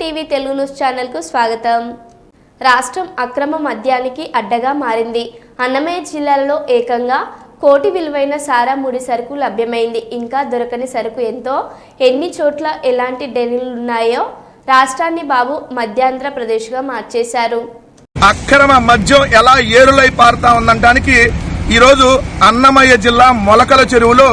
TV Telugu news స్వాగతం. రాష్ట్రం అక్రమ మద్యానికి అడ్డగా మారింది. అన్నమయ్య జిల్లాలో ఏకంగా కోటి విలువైన సారా ముడి సరుకు లభ్యమైంది. ఇంకా దొరకని సరుకు ఎంతో? ఎన్ని చోట్ల ఎలాంటి డెరీలున్నాయో రాష్ట్రాన్ని బాబు మధ్యాంధ్రప్రదేశ్గా మార్చేశారు. అక్రమ మద్యం ఎలా ఏరులై పారుతా ఉందనడానికి ఈరోజు అన్నమయ్య జిల్లా మొలకల చెరువులో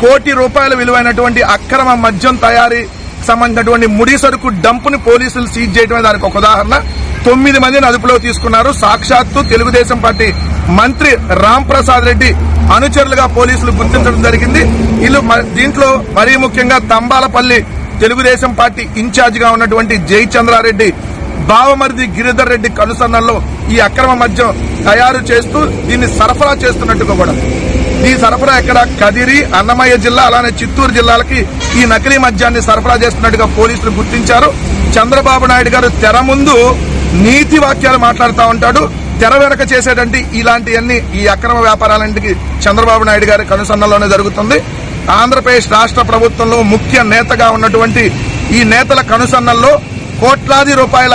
కోటి రూపాయల విలువైనటువంటి అక్రమ మద్యం తయారీ సంబంధించినటువంటి ముడి సరుకు డంపుని పోలీసులు సీజ్ చేయడమే దానికి ఒక ఉదాహరణ. తొమ్మిది మందిని అదుపులో తీసుకున్నారు. సాక్షాత్తు తెలుగుదేశం పార్టీ మంత్రి రామ్ ప్రసాద్ రెడ్డి అనుచరులుగా పోలీసులు గుర్తించడం జరిగింది. వీళ్ళు మ- దీంట్లో మరీ ముఖ్యంగా తంబాలపల్లి తెలుగుదేశం పార్టీ ఇన్ఛార్జిగా ఉన్నటువంటి జయచంద్రారెడ్డి బావమరిది గిరిధర్ రెడ్డి కనుసన్నల్లో ఈ అక్రమ మద్యం తయారు చేస్తూ దీన్ని సరఫరా చేస్తున్నట్టుగా కూడా. ఈ సరఫరా ఎక్కడ? కదిరి అన్నమయ్య జిల్లా అలానే చిత్తూరు జిల్లాలకి ఈ నకిలీ మద్యాన్ని సరఫరా చేస్తున్నట్టుగా పోలీసులు గుర్తించారు. చంద్రబాబు నాయుడు గారు తెర ముందు నీతి వాక్యాలు మాట్లాడుతూ ఉంటాడు. తెర వెనక చేసేటంటి ఇలాంటివన్నీ ఈ అక్రమ వ్యాపారాలన్నింటికి చంద్రబాబు నాయుడు గారి కనుసన్నల్లోనే జరుగుతుంది. ఆంధ్రప్రదేశ్ రాష్ట్ర ప్రభుత్వంలో ముఖ్య నేతగా ఉన్నటువంటి ఈ నేతల కనుసన్నల్లో కోట్లాది రూపాయల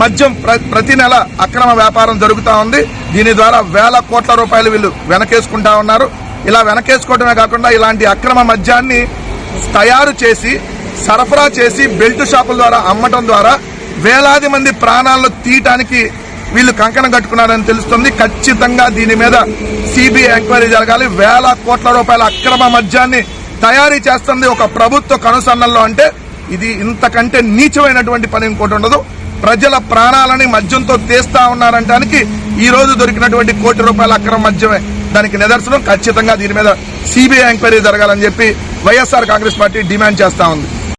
మద్యం ప్రతి నెల అక్రమ వ్యాపారం జరుగుతూ ఉంది. దీని ద్వారా వేల కోట్ల రూపాయలు వీళ్ళు వెనకేసుకుంటా ఉన్నారు. ఇలా వెనకేసుకోవడమే కాకుండా ఇలాంటి అక్రమ మద్యాన్ని తయారు చేసి సరఫరా చేసి బెల్ట్ షాపుల ద్వారా అమ్మటం ద్వారా వేలాది మంది ప్రాణాలను తీయటానికి వీళ్ళు కంకణం కట్టుకున్నారని తెలుస్తుంది. ఖచ్చితంగా దీని మీద సిబిఐ ఎంక్వైరీ జరగాలి. వేల కోట్ల రూపాయల అక్రమ మద్యాన్ని తయారీ చేస్తుంది ఒక ప్రభుత్వ కనుసన్నల్లో అంటే ఇది ఇంతకంటే నీచమైనటువంటి పని ఇంకోటి ఉండదు. ప్రజల ప్రాణాలని మద్యంతో తీస్తా ఉన్నారంటానికి ఈ రోజు దొరికినటువంటి కోటి రూపాయల అక్రమ మద్యమే. దానికి నిదర్శనం ఖచ్చితంగా దీని మీద సిబిఐ ఎంక్వైరీ జరగాలని చెప్పి వైఎస్ఆర్ కాంగ్రెస్ పార్టీ డిమాండ్ చేస్తా ఉంది.